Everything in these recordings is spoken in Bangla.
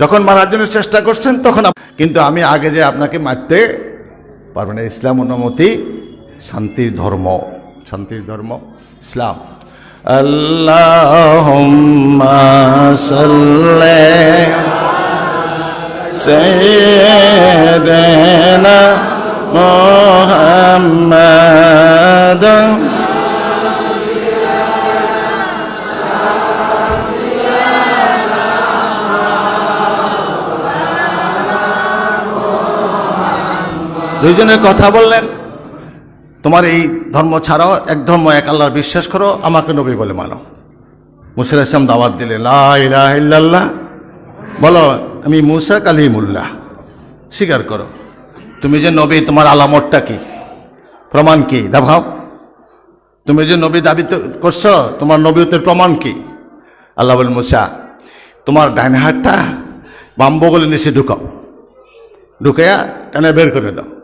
যখন মারার জন্য চেষ্টা করছেন, তখন কিন্তু আমি আগে যে আপনাকে মারতে পারবেন ইসলাম অনুমতি, শান্তির ধর্ম শান্তির ধর্ম, ইসলাম। আল্লাহ দুইজনে কথা বললেন। তোমার এই ধর্ম ছাড়াও এক ধর্ম, এক আল্লাহর বিশ্বাস করো, আমাকে নবী বলে মানো। মুসা ইসলাম দাওয়াত দিলে, লা ইলাহা ইল্লাল্লাহ। বলো, আমি মুসা কালিমুল্লাহ। স্বীকার করো। তুমি যে নবী, তোমার আলামতটা কি? প্রমাণ কি? দেখাও তুমি যে নবী দাবি করছ, তোমার নবীতের প্রমাণ কি? আল্লাহ বল, মুসা, তোমার ডাইন হাতটা বাম নিচে ঢুকাও। ঢুকাইয়া টানে বের করে দাও।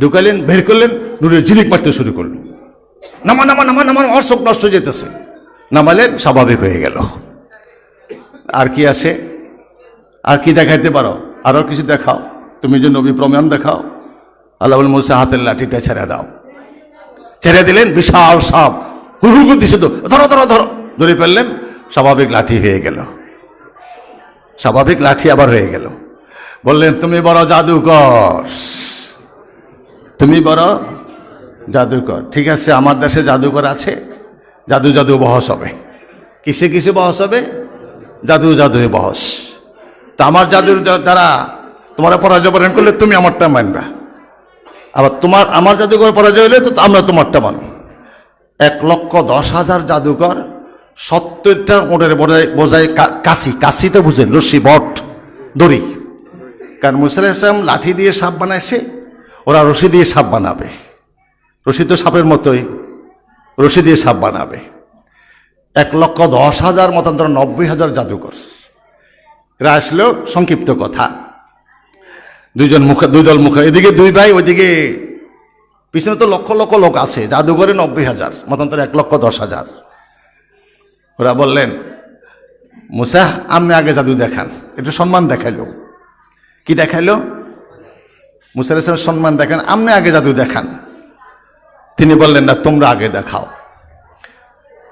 ঢুকালেন, বের করলেন নুরে ঝিলিক মারতে শুরু করল। নামা নামা নামা নামা, আমার নষ্ট যেতেছে। নামালেন, স্বাভাবিক হয়ে গেল। আর কি আছে? আর কি দেখাইতে পারো? আরও কিছু দেখাও। তুমি যে নবী প্রমাণ দেখাও। আল্লাহ মুসা হাতের লাঠিটা ছেড়ে দাও। ছেড়ে দিলেন, বিশাল সাপ। হুহু দিছে তো। ধরো ধরো ধরো। ধরে ফেললেন, স্বাভাবিক লাঠি হয়ে গেল। স্বাভাবিক লাঠি আবার হয়ে গেল। বললেন, তুমি বড় জাদুকর। তুমি বড় জাদুকর। ঠিক আছে, আমার দেশে জাদুকর আছে, জাদু জাদু বহস হবে। কিসে কিসে বহস হবে? জাদু জাদু বহস। তা আমার জাদুর দ্বারা তোমার পরাজয় বরণ করলে তুমি আমারটা মানবা। আবার তোমার, আমার জাদুকর পরাজয় হলে তো আমরা তোমারটা মানব। এক লক্ষ দশ হাজার জাদুকর সত্তরটা ওটের বোঝায় কাশি। কাশিতে বুঝেন, রশ্মি, বট, দড়ি। কারণ মুসাল্লাহ ইসলাম লাঠি দিয়ে সাপ বানাইছে ওরা রশি দিয়ে সাপ বানাবে। রশি তো সাপের মতোই। রশি দিয়ে সাপ বানাবে। এক লক্ষ দশ হাজার মতান্তর নব্বই হাজার জাদুকর এরা আসলেও সংক্ষিপ্ত কথা। দুইজন মুখ দুই দল মুখ এদিকে দুই ভাই, ওইদিকে পিছনে তো লক্ষ লক্ষ লোক আছে। জাদুঘরে নব্বই হাজার, মতান্তর এক লক্ষ দশ হাজার। ওরা বললেন মুসা আপনি আগে জাদু দেখান। একটু সম্মান দেখাইলো। কি দেখাইলো? মুসা ইসলামের সম্মান দেখান আপনি আগে জাদু দেখান। তিনি বললেন, না, তোমরা আগে দেখাও।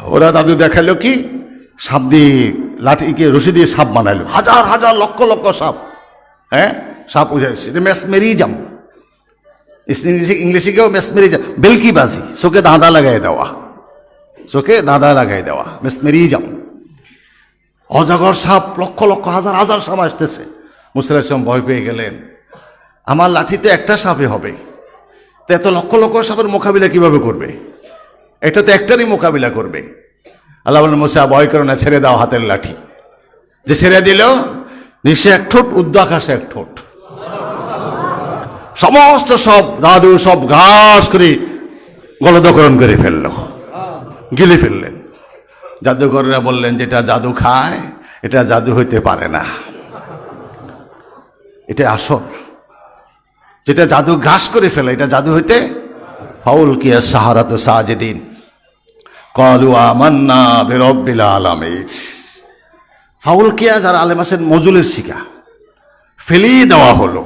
ওরা দাদু দেখাইলো কি? সাপ দিয়ে, লাঠিকে রশি দিয়ে সাপ বানাইলো হাজার হাজার, লক্ষ লক্ষ সাপ। হ্যাঁ? সাপ উঠেছে এটা মেসমেরিজম। ইংলিশে কেউ মেসমেরিজম। বেলকিবাজি। চোখে দাঁদা লাগাই দেওয়া। চোখে দাঁদা লাগাই দেওয়া। মেসমেরিজম। অজাগর সাপ লক্ষ লক্ষ, হাজার হাজার সাপ আসতেছে। মুসলিম ভয় পেয়ে গেলেন। আমার লাঠিতে একটা সাপে হবে। তো এত লক্ষ লক্ষ সাপের মোকাবিলা কীভাবে করবে? এটা তো একটারই মোকাবিলা করবে। আল্লাহ বলেন, মুসা, ভয় করো না, ছেড়ে দাও হাতের লাঠি। যে ছেড়ে দিল নিচে এক ঠোঁট উদ্য আকাশে এক ঠোঁট। সমস্ত সব দাদু, সব ঘাস করে গলদকরণ করে ফেলল। গিলে ফেললেন। জাদুকররা বললেন যেটা জাদু খায়, এটা জাদু হইতে পারে না। এটা আসল। যেটা জাদু গ্রাস করে ফেলে, এটা জাদু হইতে ফাউল কিয়া সাহারাত সাজেদিন? কলু আমান্না বেরব্বিল আলামির ফাউল কিয়া যারা আলেম আছেন মজুলের শিকা। ফেলিয়ে দেওয়া হলো।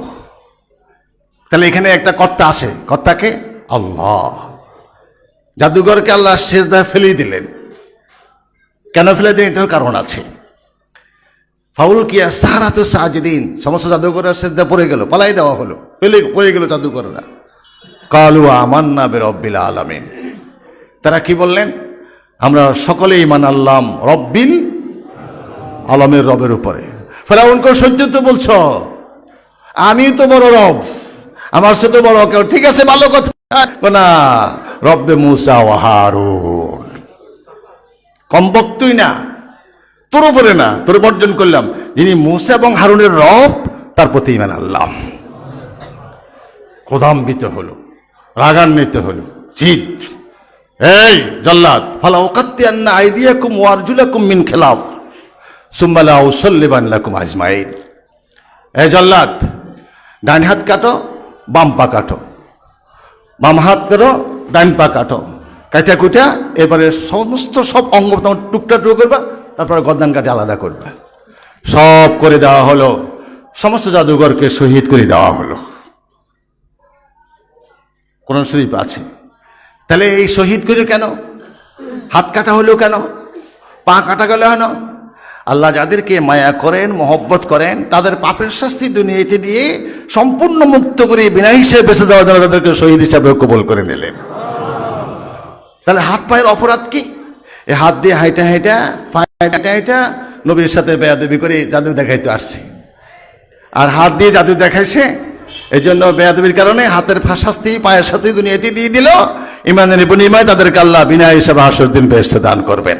তাহলে এখানে একটা কর্তা আছে। কর্তাকে আল্লাহ। জাদুঘরকে আল্লাহ শেষদায় ফেলিয়ে দিলেন। কেন ফেলে দিন এটার কারণ আছে। ফাউল কিয়া সাহারা তো সাহাজিদিন সমস্ত জাদুঘরের শেষদা পড়ে গেল, পালাই দেওয়া হলো। ফেলে পড়ে গেল জাদুঘররা কালু আমান্না বেরব্বিল আলামিন। তারা কি বললেন? আমরা সকলেই ইমান আল্লাম রব্বিল আলমের রবের উপরে। ফেরাউনকে সহ্য তো বলছ? আমি তো বড় রব। আমার সাথে বড় কেউ। ঠিক আছে, ভালো কথা। না রব্বে মুসা ও হারুন। কম বক্তই না। তোর উপরে না, তোর বর্জন করলাম। যিনি মুসা এবং হারুনের রব, তার প্রতি ইমান আল্লাহ ক্রোধান্বিত হলো, রাগান্বিত হলো, জিদ। এই জল্লাদ ফালা ওকাত্তি আন্না আইদিয়াকুম ওয়ারজুলাকুম মিন খেলাফ সুম্বালা উসল্লিবান লাকুম আজমাইন। এ জল্লাদ, ডান হাত কাটো, বাম পা কাটো। বাম হাত কাটো, ডান পা কাটো। কাটা কুটা এবারে সমস্ত সব অঙ্গ টুকটা টুকু করবা, তারপরে গরদান কাটে আলাদা করবা। সব করে দেওয়া হলো, সমস্ত জাদুঘরকে শহীদ করে দেওয়া হলো। কোরআন শরীফ আছে। তাহলে এই শহীদ করে কেন? হাত কাটা হলেও কেন? পা কাটা গেল কেন? আল্লাহ যাদেরকে মায়া করেন, মহব্বত করেন, তাদের পাপের শাস্তি দুনিয়াতে দিয়ে সম্পূর্ণ মুক্ত করে বিনা হিসেবে বেঁচে দেওয়ার জন্য তাদেরকে শহীদ হিসাবে কবল করে নিলেন। তাহলে হাত পায়ের অপরাধ কি? এ হাত দিয়ে হাইটা হাইটা, পায়ে হাইটা হাইটা, নবীর সাথে বেয়াদবি করে জাদু দেখাইতে আসছে। আর হাত দিয়ে জাদু দেখাইছে এই জন্য বেয়াদবির কারণে হাতের শাস্তি পায়ের শাস্তি দুনিয়াতে দিয়ে দিল। ইমানের বিনিময় তাদেরকে আল্লাহ বিনা হিসাবে আসর দিন বেহেস্ত দান করবেন।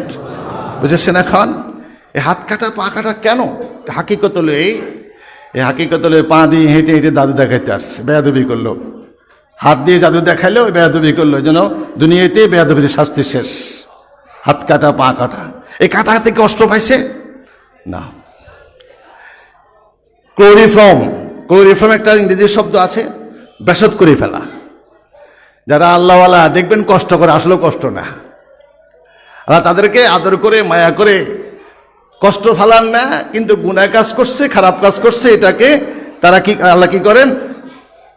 বুঝেছেন এখন? এই হাত কাটা, পা কাটা কেন? হাকিকত হলো এই। এই হাকিকত হলো পা দিয়ে হেঁটে হেঁটে দাদু দেখাইতে আসছে, বেয়াদবি করল। হাত দিয়ে জাদু দেখাইলো, বেয়াদবি করল। জন্য দুনিয়াতে বেয়াদবির শাস্তি শেষ। হাত কাটা, পা কাটা। এই কাটা হাতে কষ্ট পাইছে? না। ক্লোরিফর্ম। ক্লোরিফর্ম একটা ইংরেজি শব্দ আছে বেসত করে ফেলা। যারা আল্লাহওয়ালা দেখবেন কষ্ট করে আসলে কষ্ট না। আল্লাহ তাদেরকে আদর করে, মায়া করে কষ্ট ফালান না, কিন্তু গুনায় কাজ করছে, খারাপ কাজ করছে, এটাকে তারা কি, আল্লাহ কি করেন?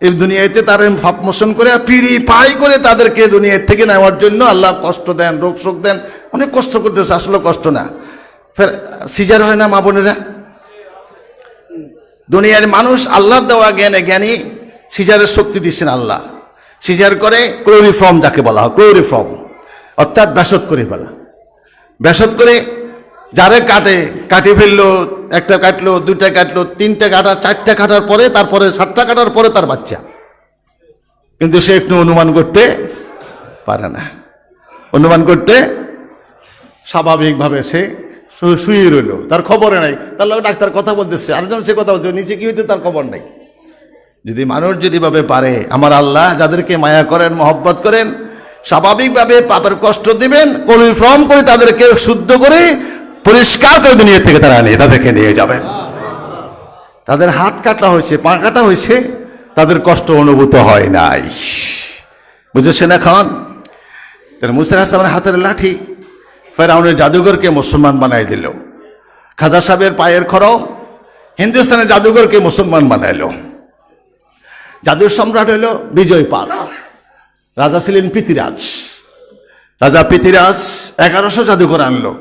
এই দুনিয়াতে তার ভাব মোশন করে, পিড়ি পাই করে তাদেরকে দুনিয়ার থেকে নেওয়ার জন্য আল্লাহ কষ্ট দেন, রোগ শোক দেন, অনেক কষ্ট করতেছে আসলে কষ্ট না। ফের, সিজার হয় না মা বোনেরা? দুনিয়ার মানুষ আল্লাহর দেওয়া জ্ঞানে জ্ঞানী, সিজারের শক্তি দিচ্ছেন আল্লাহ। সিজার করে ক্লোরিফর্ম যাকে বলা হয়, ক্লোরিফর্ম। অর্থাৎ ব্যাসত করে ফেলা। ব্যাসত করে যারে কাটে, কাটি ফেলল, একটা কাটলো দুটা কাটলো, তিনটা কাটা, চারটা কাটার পরে, তারপরে সাতটা কাটার পরে তার বাচ্চা। কিন্তু সে একটু অনুমান করতে পারে না। অনুমান করতে স্বাভাবিকভাবে সে শুয়ে রইল। তার খবরে নাই। তার লোক ডাক্তার কথা বলতেছে। আরেকজন সে কথা বলছে নিচে কি হইতে তার খবর নাই? যদি মানুষ যদি ভাবে পারে, আমার আল্লাহ যাদেরকে মায়া করেন, মহব্বত করেন, স্বাভাবিকভাবে পাপের কষ্ট দিবেন কলিফ্রম করে তাদেরকে শুদ্ধ করে, পরিষ্কার করে দুনিয়া থেকে তারা নিয়ে, তাদেরকে নিয়ে যাবেন। তাদের হাত কাটা হয়েছে, পা কাটা হয়েছে, তাদের কষ্ট অনুভূত হয় নাই। বুঝেছেন এখন? মুসার হাসানের হাতের লাঠি ফেরাউনের জাদুঘরকে মুসলমান বানাই দিল। খাজা সাহেবের পায়ের খরম হিন্দুস্তানের জাদুঘরকে মুসলমান বানাইলো। জাদুর সম্রাট হইল বিজয় পাল। রাজা ছিলেন পৃথিরাজ। রাজা পৃথিরাজ এগারোশো জাদুঘর আনলো।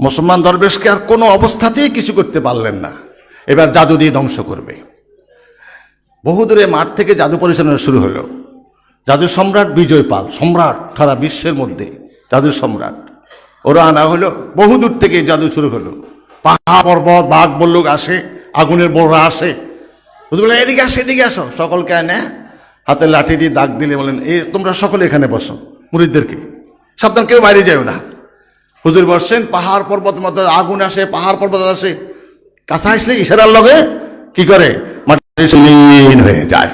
মুসলমান দরবেশকে আর কোনো অবস্থাতেই কিছু করতে পারলেন না। এবার জাদু দিয়ে ধ্বংস করবে। বহুদূরে মাঠ থেকে জাদু পরিচালনা শুরু হলো। জাদু সম্রাট বিজয় পাল, সম্রাট সারা বিশ্বের মধ্যে জাদু সম্রাট। ওরা আনা হলো বহুদূর থেকে জাদু শুরু হলো। পাহাড়, পর্বত, বাঘ, বল্লুক আসে, আগুনের বড়রা আসে। বুঝতে বললেন এদিকে আসো এদিকে আসো। সকলকে এনে হাতে লাঠি দিয়ে দাগ দিলে বলেন, এ, তোমরা সকলে এখানে বসো, মুরিদদেরকে। সাবধান, কেউ বাইরে যাও না। হুজুর বসছেন, পাহাড়, পর্বত মতো আগুন আসে, পাহাড়, পর্বত আসে। কাছা আসলে ইশারার লগে কি করে? মাটি সুলীন হয়ে যায়।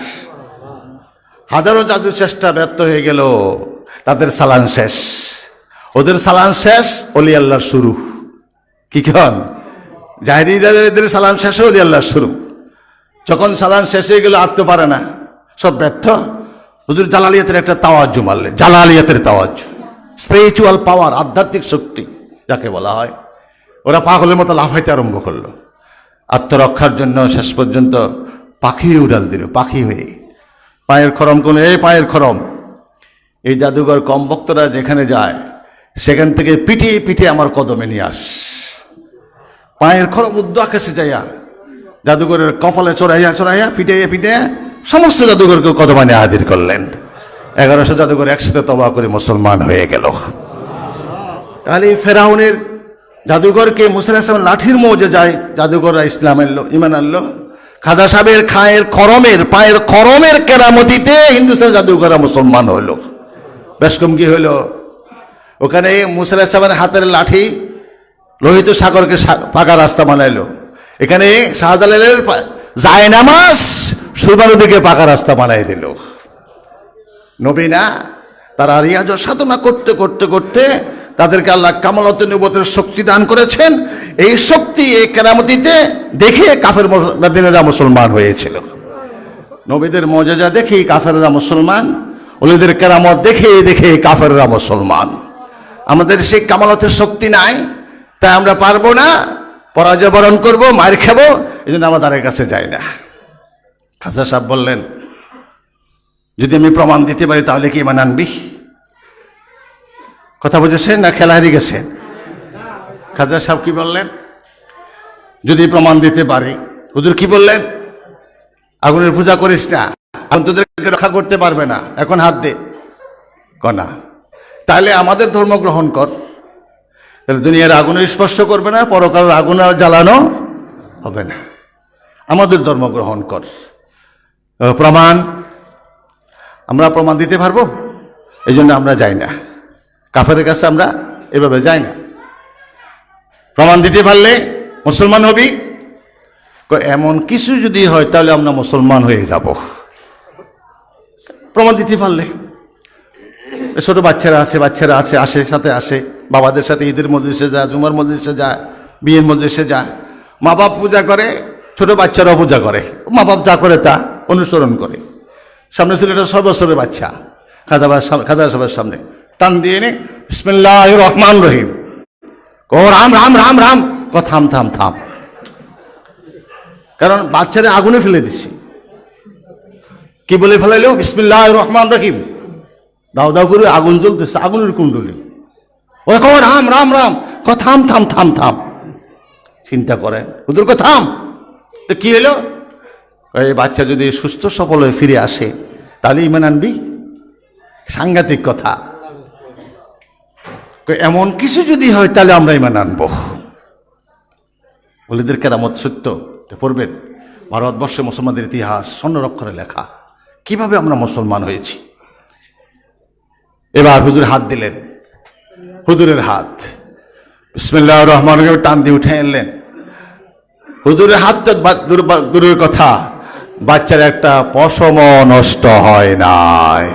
হাজারো জাদু চেষ্টা ব্যর্থ হয়ে গেল, তাদের সালান শেষ। ওদের সালান শেষ, অলি আল্লাহর শুরু। কি কন? জাহিরি এদের সালান শেষ, অলি আল্লাহর শুরু। যখন সালান শেষ হয়ে গেল আটতে পারে না। সব ব্যর্থ। হুজুর জালালিয়াতের একটা তাওয়াজ মারলে জালালিয়াতের তাওয়াজ স্পিরিচুয়াল পাওয়ার আধ্যাত্মিক শক্তি, যাকে বলা হয়। ওরা পাগলের মতো লাফাইতে আরম্ভ করল। আত্মরক্ষার জন্য শেষ পর্যন্ত পাখি উড়াল দিল, পাখি হয়ে। পায়ের খরম কোন এই পায়ের খরম। এই জাদুঘর কম ভক্তরা যেখানে যায় সেখান থেকে পিটিয়ে পিটিয়ে আমার কদমে নিয়ে আস। পায়ের খরম উদ্দ আকাশে যাইয়া জাদুঘরের কপালে চড়াইয়া চড়াইয়া পিটাইয়া পিটাইয়া সমস্ত জাদুঘরকে কদমানে হাজির করলেন। এগারোশো জাদুঘর একসাথে তবা করে মুসলমান হয়ে গেল। তাহলে ফেরাউনের জাদুঘরকে মুসলিম লাঠির মৌজে যায়, জাদুঘররা ইসলাম আনলো ইমান আনলো। খাজা সাহেবের খায়ের খরমের, পায়ের খরমের কেরামতিতে হিন্দুস্তান জাদুঘররা মুসলমান হলো বেশ কম কি হলো ওখানে মুসলিম সাহেবের হাতের লাঠি লোহিত সাগরকে পাকা রাস্তা বানাইলো। এখানে শাহজালালের জায়নামাজ সুরমা নদীকে পাকা রাস্তা বানাই দিল। নবীনা তারা রিয়াজ সাধনা করতে করতে করতে তাদেরকে আল্লাহ কামালত নবতের শক্তি দান করেছেন। এই শক্তি এই কেরামতিতে দেখে কাফের মেদিনেরা মুসলমান হয়েছিল। নবীদের মজাজা দেখেই কাফেররা মুসলমান, ওলিদের কেরামত দেখে দেখে কাফেররা মুসলমান। আমাদের সেই কামালতের শক্তি নাই, তাই আমরা পারব না, পরাজয় বরণ করব, মার খাব এই জন্য আমরা তাদের কাছে যাই না। খাজা সাহেব বললেন, যদি আমি প্রমাণ দিতে পারি তাহলে কি ইমান আনবি? কথা বুঝেছেন না খেলা হারিয়ে গেছেন খাজা সাহেব কি বললেন? যদি প্রমাণ দিতে পারি। হুজুর কি বললেন? আগুনের পূজা করিস না, আগুন তোদেরকে রক্ষা করতে পারবে না, এখন হাত দে। কনা তাহলে আমাদের ধর্ম গ্রহণ কর। তাহলে দুনিয়ার আগুনে স্পর্শ করবে না পরকাল আগুন আর জ্বালানো হবে না। আমাদের ধর্ম গ্রহণ কর। প্রমাণ, আমরা প্রমাণ দিতে পারব? এই জন্য আমরা যাই না। কাফের কাছে আমরা এভাবে যাই না। প্রমাণ দিতে পারলে মুসলমান হবি? এমন কিছু যদি হয় তাহলে আমরা মুসলমান হয়ে যাব। প্রমাণ দিতে পারলে। ছোট বাচ্চারা আছে বাচ্চারা আছে, আসে, সাথে আসে। বাবাদের সাথে ঈদের মজলিসে যায়, জুমার মজলিসে যায়, বিয়ের মজলিসে যায়। মা বাপ পূজা করে, ছোট বাচ্চারাও পূজা করে। মা বাপ যা করে তা অনুসরণ করে। সামনে ছিল এটা বছরের বাচ্চা। খাজা বাবার সাম- খাজা সাহেবের সামনে টান দিয়ে এনে বিসমিল্লাহ রহমান রহিম। ও রাম রাম রাম রাম। ক থাম থাম থাম। কারণ বাচ্চারা আগুনে ফেলে দিছি। কি বলে ফেলাইলো? বিসমিল্লাহ রহমান রহিম। দাও দাও করে আগুন জ্বলতেছে, আগুনের কুণ্ডলি। ও কো রাম রাম রাম। ক থাম থাম থাম থাম। চিন্তা করে কো থাম। তো কি হলো? এই বাচ্চা যদি সুস্থ, সফল হয়ে ফিরে আসে, তাহলে ইমান আনবি? সাংঘাতিক কথা। এমন কিছু যদি হয়, তাহলে আমরা ইমান আনব। বলিদের কেরামত সত্য পড়বেন। ভারতবর্ষে মুসলমানদের ইতিহাস স্বর্ণরক্ষরে লেখা। কীভাবে আমরা মুসলমান হয়েছি? এবার হুজুর হাত দিলেন। হুজুরের হাত। বিসমিল্লাহ রহমান টান দিয়ে উঠে এনলেন হুজুরের হাত তো দূর- দূরের কথা। বাচ্চার একটা পশম নষ্ট হয় নাই।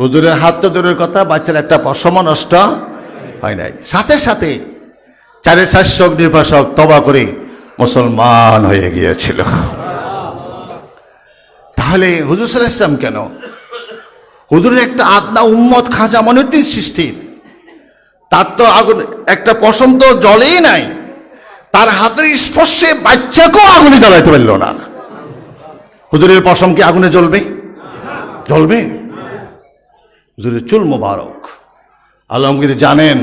হুজুরের হাত তো দূরের কথা, বাচ্চার একটা পশম নষ্ট হয় নাই। সাথে সাথে চারে শাসক নির্বাসক তবা করে মুসলমান হয়ে গিয়েছিল। তাহলে হুজুর সাল্লাহ ইসলাম কেন হুজুরের একটা আদনা উম্মত খাজা মনুদ্দিন সৃষ্টির। তার তো আগুন, একটা পশম তো জলেই নাই। তার হাতের স্পর্শে বাচ্চাকেও আগুনে জ্বালাইতে পারল না। হুজুরের পশম কি আগুনে জ্বলবে? জ্বলবে। হুজুরের চুল মোবারক। আলমগীর জানেন,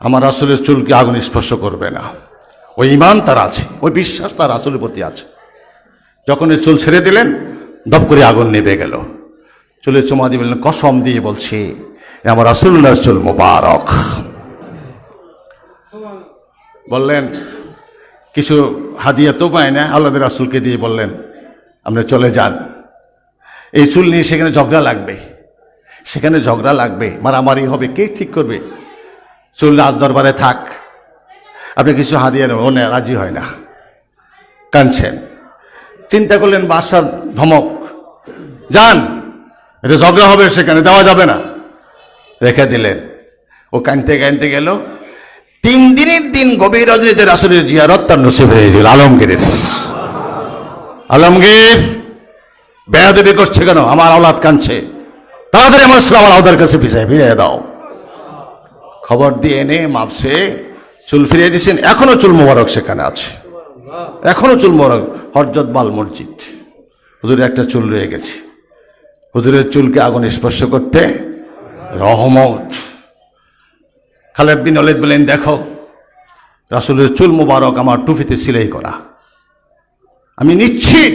আমার আসলের চুলকে আগুন স্পর্শ করবে না। ওই ইমান তার আছে, ওই বিশ্বাস তার আসলের প্রতি আছে। যখন এই চুল ছেড়ে দিলেন, দপ করে আগুন নেবে গেল। চুলে চুমা দিয়ে বললেন কসম দিয়ে বলছি, আমার রাসুল্লাহ চুল মোবারক। বললেন, কিছু হাদিয়া তো পায় না আল্লাহ রাসুলকে দিয়ে বললেন, আপনি চলে যান। এই চুল নিয়ে সেখানে ঝগড়া লাগবে, সেখানে ঝগড়া লাগবে, মারামারি হবে, কে ঠিক করবে? চুল রাজ দরবারে থাক, আপনি কিছু হাদিয়া নেবেন, ও রাজি হয় না। কাঁদছেন। চিন্তা করলেন বাসার ধমক, যান। এটা ঝগড়া হবে সেখানে, দেওয়া যাবে না। রেখে দিলেন। ও কানতে কানতে গেল। তিন দিনের দিন গভীর রজনীতে রাসুলের জিয়ারত তার নসিব হয়েছিল আলমগীরের আলমগীর বেয়াদেবি করছে কেন? আমার আওলাদ কানছে তাড়াতাড়ি আমার ছেলে আমার কাছে পিছায় ফিরিয়ে দাও। খবর দিয়ে এনে মাপসে চুল ফিরিয়ে দিয়েছেন। এখনও চুল মোবারক সেখানে আছে। এখনও চুল মোবারক। হরজত বাল মসজিদ। হুজুরের একটা চুল রয়ে গেছে। হুজুরের চুলকে আগুন স্পর্শ করতে রহমত। খালেদ বিন অলিদ বলেন, দেখো, রাসুলের চুল মোবারক আমার টুপিতে সিলাই করা। আমি নিশ্চিত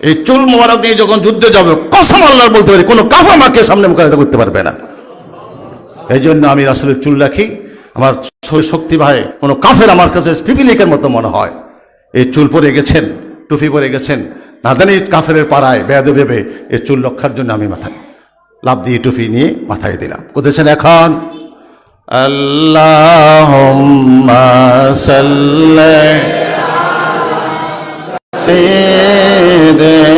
এই চুল মোবারক নিয়ে যখন যুদ্ধে যাবে, কসম আল্লাহর বলতে পারি, কোনো কাফা মাকে সামনে মোকাবিলা করতে পারবে না। এই জন্য আমি রাসুলের চুল রাখি। আমার শক্তি ভাই, কোনো কাফের আমার কাছে পিপিলিকের মতো মনে হয়। এই চুল পরে গেছেন, টুপি পরে গেছেন না জানি কাফের পাড়ায় বেয়াদে ভেবে এই চুল রক্ষার জন্য আমি মাথায় লাভ দিয়ে টুপি নিয়ে মাথায় দিলাম কোথায় এখন আল্লাহ سيدنا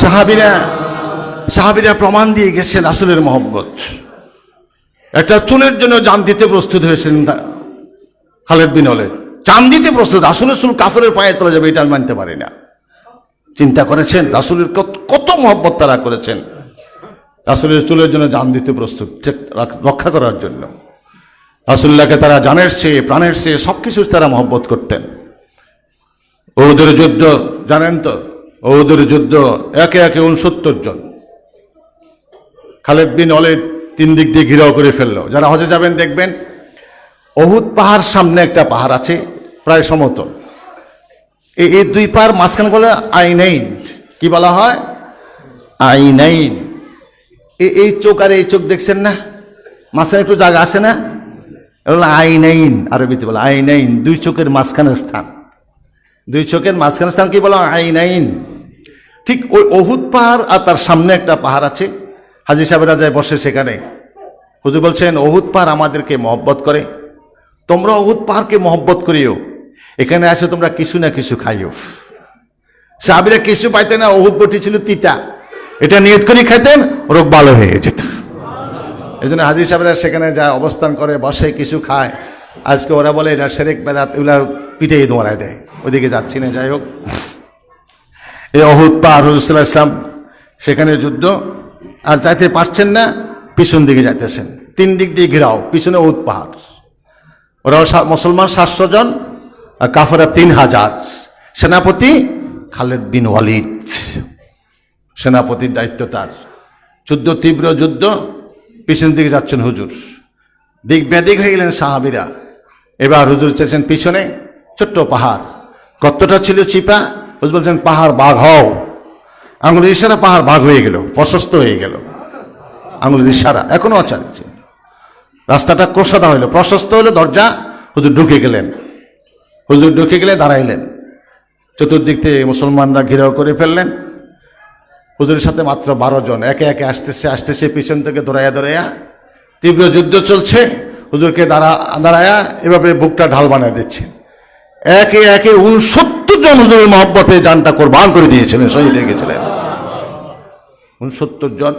সাহাবিরা সাহাবিরা প্রমাণ দিয়ে গেছেন রাসুলের মহব্বত। একটা চুলের জন্য জান দিতে প্রস্তুত হয়েছিলেন খালেদ বিন ওলেদ। চান দিতে প্রস্তুত, রাসুলের চুল কাফরের পায়ে তোলা যাবে, এটা মানতে পারি না। চিন্তা করেছেন, রাসুলের কত মহব্বত তারা করেছেন। রাসুলের চুলের জন্য জান দিতে প্রস্তুত রক্ষা করার জন্য। রাসুল্লাহকে তারা জানের চেয়ে, প্রাণের চেয়ে সব তারা মহব্বত করতেন। ওদের যুদ্ধ, জানেন তো? ওদের যুদ্ধ একে একে উনসত্তর জন। খালেদ বিন অলেদ তিন দিক দিয়ে ঘিরাও করে ফেলল। যারা হজে যাবেন দেখবেন অহুদ পাহাড় সামনে একটা পাহাড় আছে, প্রায় সমতল। এই দুই পাহাড় মাঝখানে বলে আইনাইন। কি বলা হয়? আইনাইন। এই চোখ আর এই চোখ দেখছেন না? মাঝখানে একটু জায়গা আছে না? এগুলো আইনাইন, আরবিতে বলে আইনাইন, দুই চোখের মাঝখানের স্থান। দুই চোখের মাঝখানের স্থান কি বলা? আইনাইন। ঠিক ওই অহুদ পাহাড় আর তার সামনে একটা পাহাড় আছে। হাজি সাহেবরা যায় বসে সেখানে। হুজুর বলছেন অহুদ পাহাড় আমাদেরকে মহব্বত করে। তোমরা অহুদ পাহাড়কে মহব্বত করিও। এখানে আসে, তোমরা কিছু না কিছু খাইও। সাহাবিরা কিছু পাইতে না অহুদ বটি ছিল তিতা। এটা নিয়ত করে খাইতেন, রোগ ভালো হয়ে যেত। এই জন্য হাজির সাহেবরা সেখানে যায় অবস্থান করে, বসে, কিছু খায়। আজকে ওরা বলে, এটা সেরেক বেদাত, এগুলা পিঠেই দোয়ারায় দেয়। ওদিকে যাচ্ছি না, যাই হোক। এই অহুদ পাহাড় হজরতুল্লাহ ইসলাম সেখানে যুদ্ধ, আর যাইতে পারছেন না, পিছন দিকে যাইতেছেন। তিন দিক দিয়ে ঘেরাও, পিছনে অহুদ পাহাড়। ওরাও মুসলমান সাতশো জন, আর কাফেরা তিন হাজার। সেনাপতি খালেদ বিন ওয়ালিদ। সেনাপতির দায়িত্ব তার। যুদ্ধ, তীব্র যুদ্ধ, পিছন দিকে যাচ্ছেন হুজুর। দিক বেদিক হয়ে গেলেন সাহাবিরা। এবার হুজুর চেয়েছেন পিছনে, ছোট্ট পাহাড়। কতটা ছিল চিপা হুজুর বলছেন পাহাড় বাঘ হও। আঙুলের ইশারা পাহাড় বাঘ হয়ে গেল, প্রশস্ত হয়ে গেল। আঙুলের ইশারা এখনও চালছে রাস্তাটা ক্রোশাদা হইল, প্রশস্ত হইল, দরজা হুজুর ঢুকে গেলেন। হুজুর ঢুকে গেলে দাঁড়াইলেন। চতুর্দিক থেকে মুসলমানরা ঘেরাও করে ফেললেন। হুজুরের সাথে মাত্র বারো জন, একে একে আসতেছে আসতেছে, পিছন থেকে দৌড়াইয়া দৌড়াইয়া। তীব্র যুদ্ধ চলছে। হুজুরকে দাঁড়া দাঁড়ায়া এভাবে বুকটা ঢাল বানিয়ে দিচ্ছে। একে একে উনসত্তর হুজুরের মহব্বতে যানটা কোরবান করে দিয়েছিলেন, শহীদ হয়ে গেছিলেন। উনসত্তর জন,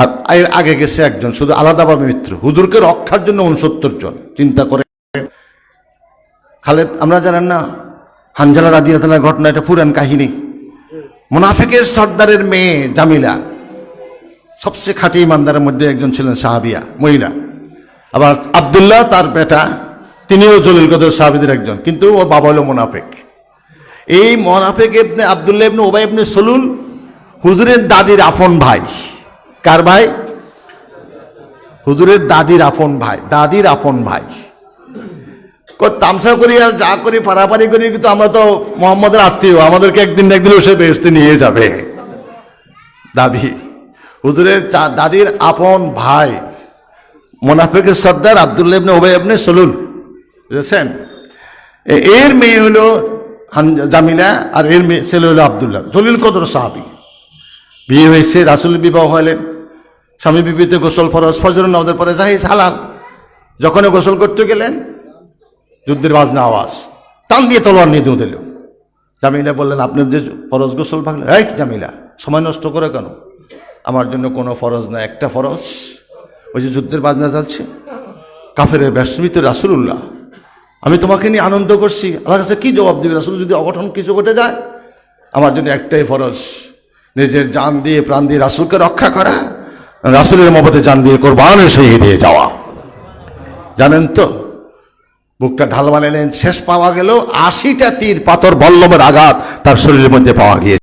আর এর আগে গেছে একজন, শুধু আলাদাভাবে মিত্র। হুজুরকে রক্ষার জন্য উনসত্তর জন, চিন্তা করে। খালেদ, আমরা জানেন না, হানজালা রাদিয়াতালার ঘটনা, এটা পুরান কাহিনী। মুনাফিকের সর্দারের মেয়ে জামিলা, সবচেয়ে খাঁটি ইমানদারের মধ্যে একজন ছিলেন সাহাবিয়া, মহিলা। আবার আবদুল্লাহ, তার বেটা, তিনিও জলিল কদর সাহাবিদের একজন, কিন্তু ও বাবা হলো মোনাফেক। এই মোনাফেক ইবনে আবদুল্লাহ ইবনে ওবাই ইবনে সলুল, হুজুরের দাদির আপন ভাই। কার ভাই? হুজুরের দাদির আপন ভাই, দাদির আপন ভাই। তামসা করি আর যা করি পারাপারি করি, কিন্তু আমরা তো মোহাম্মদের আত্মীয়। আমাদেরকে একদিন একদিন সে বেসতে নিয়ে যাবে। দাবি, হুজুরের দাদির আপন ভাই মোনাফেকের সর্দার আবদুল্লাহ ইবনে ওবাই ইবনে সলুল। বুঝেছেন? এর মেয়ে হলো জামিলা আর এর মেয়ে ছেলে হলো আবদুল্লাহ। জলিল কদর সাহাবি। বিয়ে হয়েছে, রাসুল বিবাহ হলেন। স্বামী বিবিতে গোসল ফরজ ফজর নদের পরে যাই হালাল। যখন গোসল করতে গেলেন, যুদ্ধের বাজনা আওয়াজ। টান দিয়ে তলোয়ার নিয়ে দিল। জামিলা বললেন, আপনি যে ফরজ গোসল ভাগলেন এই জামিলা, সময় নষ্ট করে কেন? আমার জন্য কোনো ফরজ না, একটা ফরজ। ওই যে যুদ্ধের বাজনা চলছে কাফের ব্যস্মিত রাসুল্লাহ আমি তোমাকে নিয়ে আনন্দ করছি। আল্লাহ কাছে কি জবাব দিবে? রাসুল যদি অঘটন কিছু ঘটে যায়, আমার জন্য একটাই ফরজ, নিজের জান দিয়ে, প্রাণ দিয়ে রাসুলকে রক্ষা করা, রাসুলের মপতে জান দিয়ে কোরবানের সহিয়ে দিয়ে যাওয়া। জানেন তো, বুকটা ঢাল বানালেন শেষ পাওয়া গেল, আশিটা তীর পাথর বল্লমের আঘাত তার শরীরের মধ্যে পাওয়া গিয়েছে।